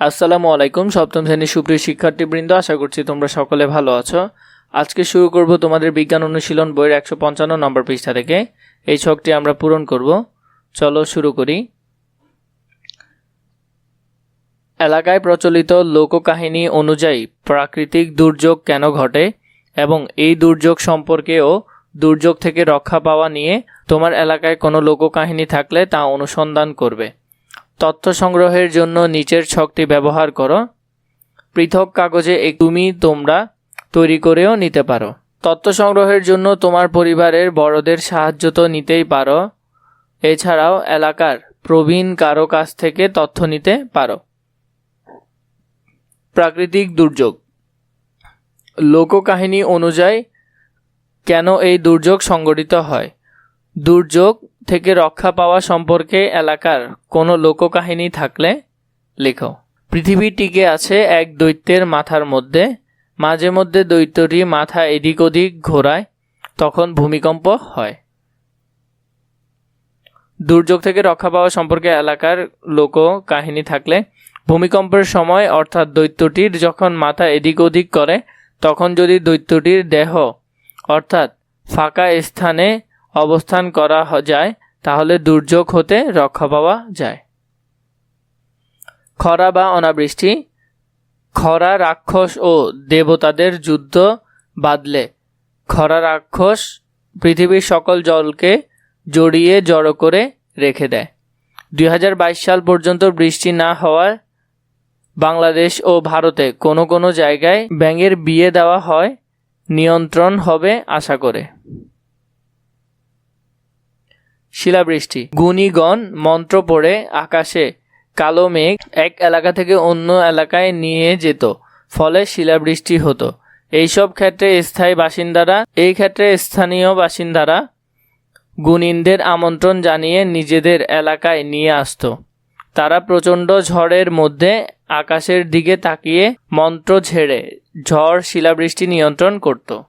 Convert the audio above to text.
আসসালামু আলাইকুম, সপ্তম শ্রেণির সুপ্রিয় শিক্ষার্থীবৃন্দ, আশা করছি তোমরা সকলে ভালো আছো। আজকে শুরু করব তোমাদের বিজ্ঞান অনুশীলন বইয়ের একশো পঞ্চান্ন নম্বর পৃষ্ঠা থেকে। এই ছকটি আমরা পূরণ করব। চলো শুরু করি। এলাকায় প্রচলিত লোককাহিনী অনুযায়ী প্রাকৃতিক দুর্যোগ কেন ঘটে এবং এই দুর্যোগ সম্পর্কে ও দুর্যোগ থেকে রক্ষা পাওয়া নিয়ে তোমার এলাকায় কোনো লোককাহিনী থাকলে তা অনুসন্ধান করবে। তথ্য সংগ্রহের জন্য নিচের ছকটি ব্যবহার করো। পৃথক কাগজে তুমি তোমরা তৈরি করেও নিতে পারো। তথ্য সংগ্রহের জন্য তোমার পরিবারের বড়দের সাহায্য তো নিতেই পারো। এছাড়াও এলাকার প্রবীণ কারও কাছ থেকে তথ্য নিতে পারো। প্রাকৃতিক দুর্যোগ। লোককাহিনী অনুযায়ী কেন এই দুর্যোগ সংগঠিত হয়? দুর্যোগ থেকে রক্ষা পাওয়া সম্পর্কে এলাকার কোনো লোককাহিনী থাকলে লেখো। পৃথিবী টিকে আছে এক দৈত্যের মাথার মধ্যে। মাঝে মধ্যে দৈত্যটি মাথা এদিক ওদিক ঘোরায়, তখন ভূমিকম্প হয়। দুর্যোগ থেকে রক্ষা পাওয়া সম্পর্কে এলাকার লোক কাহিনী থাকলে ভূমিকম্পের সময়, অর্থাৎ দৈত্যটির যখন মাথা এদিক ওদিক করে, তখন যদি দৈত্যটির দেহ, অর্থাৎ ফাঁকা স্থানে অবস্থান করা যায় তাহলে দুর্যোগ হতে রক্ষা পাওয়া যায়। খরা বা অনাবৃষ্টি, খরা রাক্ষস ও দেবতাদের যুদ্ধ বাদলে খরা রাক্ষস পৃথিবীর সকল জলকে জড়িয়ে জড়ো করে রেখে দেয়। দুই হাজার বাইশ সাল পর্যন্ত বৃষ্টি না হওয়ায় বাংলাদেশ ও ভারতে কোনো কোনো জায়গায় ব্যাঙের বিয়ে দেওয়া হয়, নিয়ন্ত্রণ হবে আশা করে। শিলাবৃষ্টি। গুণীগণ মন্ত্র পড়ে আকাশে কালো মেঘ এক এলাকা থেকে অন্য এলাকায় নিয়ে যেত, ফলে শিলাবৃষ্টি হতো। এইসব ক্ষেত্রে স্থায়ী বাসিন্দারা, এই ক্ষেত্রে স্থানীয় বাসিন্দারা গুণিনদের আমন্ত্রণ জানিয়ে নিজেদের এলাকায় নিয়ে আসতো। তারা প্রচণ্ড ঝড়ের মধ্যে আকাশের দিকে তাকিয়ে মন্ত্র ঝেড়ে ঝড় শিলাবৃষ্টি নিয়ন্ত্রণ করত।